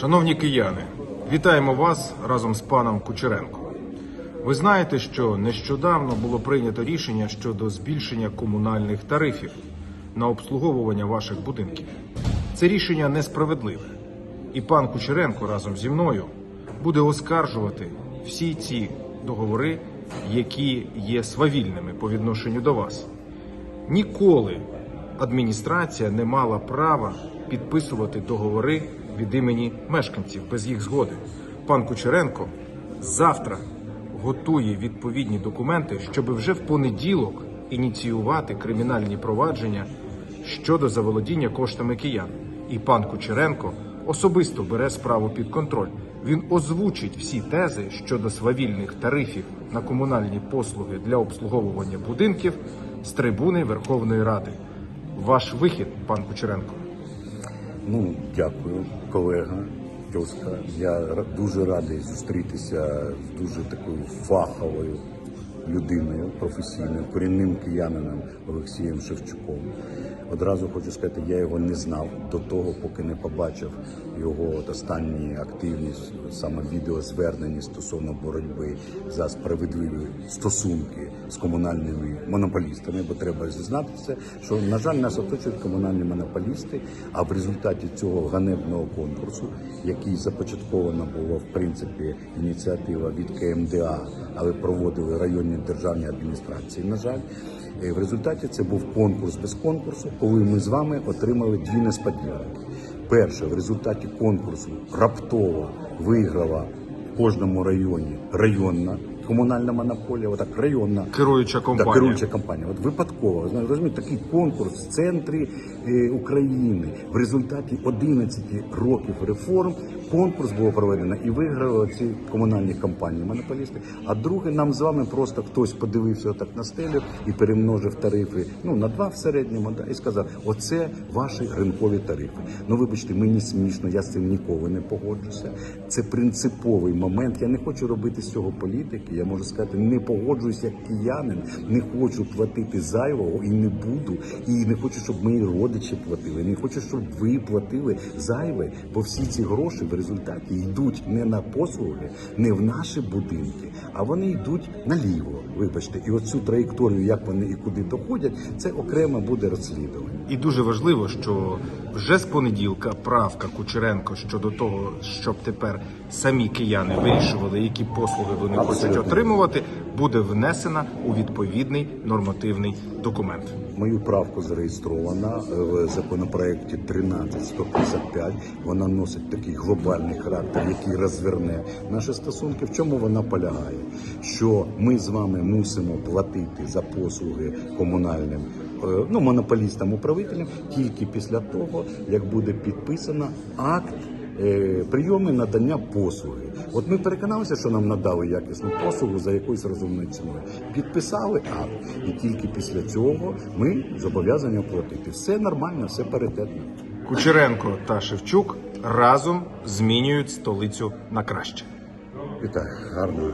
Шановні кияни, вітаємо вас разом з паном Кучеренко. Ви знаєте, що нещодавно було прийнято рішення щодо збільшення комунальних тарифів на обслуговування ваших будинків. Це рішення несправедливе, і пан Кучеренко разом зі мною буде оскаржувати всі ці договори, які є свавільними по відношенню до вас. Ніколи адміністрація не мала права підписувати договори від імені мешканців без їх згоди. Пан Кучеренко завтра готує відповідні документи, щоб вже в понеділок ініціювати кримінальні провадження щодо заволодіння коштами киян. І пан Кучеренко особисто бере справу під контроль. Він озвучить всі тези щодо свавільних тарифів на комунальні послуги для обслуговування будинків з трибуни Верховної Ради. Ваш вихід, пан Кучеренко. Ну, дякую, колега Тьоска. Я дуже радий зустрітися з дуже такою фаховою людиною, професійною, корінним киянином Олексієм Шевчуком. Одразу хочу сказати, я його не знав до того, поки не побачив його останні активні саме відеозвернення стосовно боротьби за справедливі стосунки з комунальними монополістами, бо треба зізнатися, що на жаль нас оточують комунальні монополісти. А в результаті цього ганебного конкурсу, який започатковано було в принципі ініціатива від КМДА, але проводили районні державні адміністрації. На жаль, в результаті це був конкурс без конкурсу, коли ми з вами отримали дві несподіванки. Перше, в результаті конкурсу раптово виграла в кожному районі районна комунальна монополія, отак районна Керуюча компанія. Да, керуюча компанія. От випадково ви розумієте, такий конкурс в центрі е, України в результаті 11 років реформ. Конкурс було проведено і виграли ці комунальні компанії монополісти. А друге, нам з вами просто хтось подивився отак на стелю і перемножив тарифи ну на два в середньому, да, і сказав: оце ваші ринкові тарифи. Ну вибачте, мені смішно, я з цим ніколи не погоджуся. Це принциповий момент. Я не хочу робити з цього політики. Я можу сказати, не погоджуюсь як киянин, не хочу платити зайвого і не буду. І не хочу, щоб мої родичі платили. Не хочу, щоб ви платили зайве, бо всі ці гроші в результаті йдуть не на послуги, не в наші будинки, а вони йдуть наліво. Вибачте, і оцю траєкторію, як вони і куди доходять, це окремо буде розслідування. І дуже важливо, що вже з понеділка правка Кучеренко щодо того, щоб тепер самі кияни вирішували, які послуги вони хочуть Абсолютно. Отримувати, буде внесена у відповідний нормативний документ. Мою правку зареєстрована е, в законопроекті 13155. Вона носить такий глобальний характер, який розверне наші стосунки. В чому вона полягає? Що ми з вами мусимо платити за послуги комунальним е, ну, монополістам управителям тільки після того, як буде підписано акт. Е, Прийоми надання послуги. От ми переконалися, що нам надали якісну послугу за якоюсь розумною ціною. Підписали акт, і тільки після цього ми зобов'язані оплатити. Все нормально, все паритетно. Кучеренко та Шевчук разом змінюють столицю на краще. Вітаю, гарного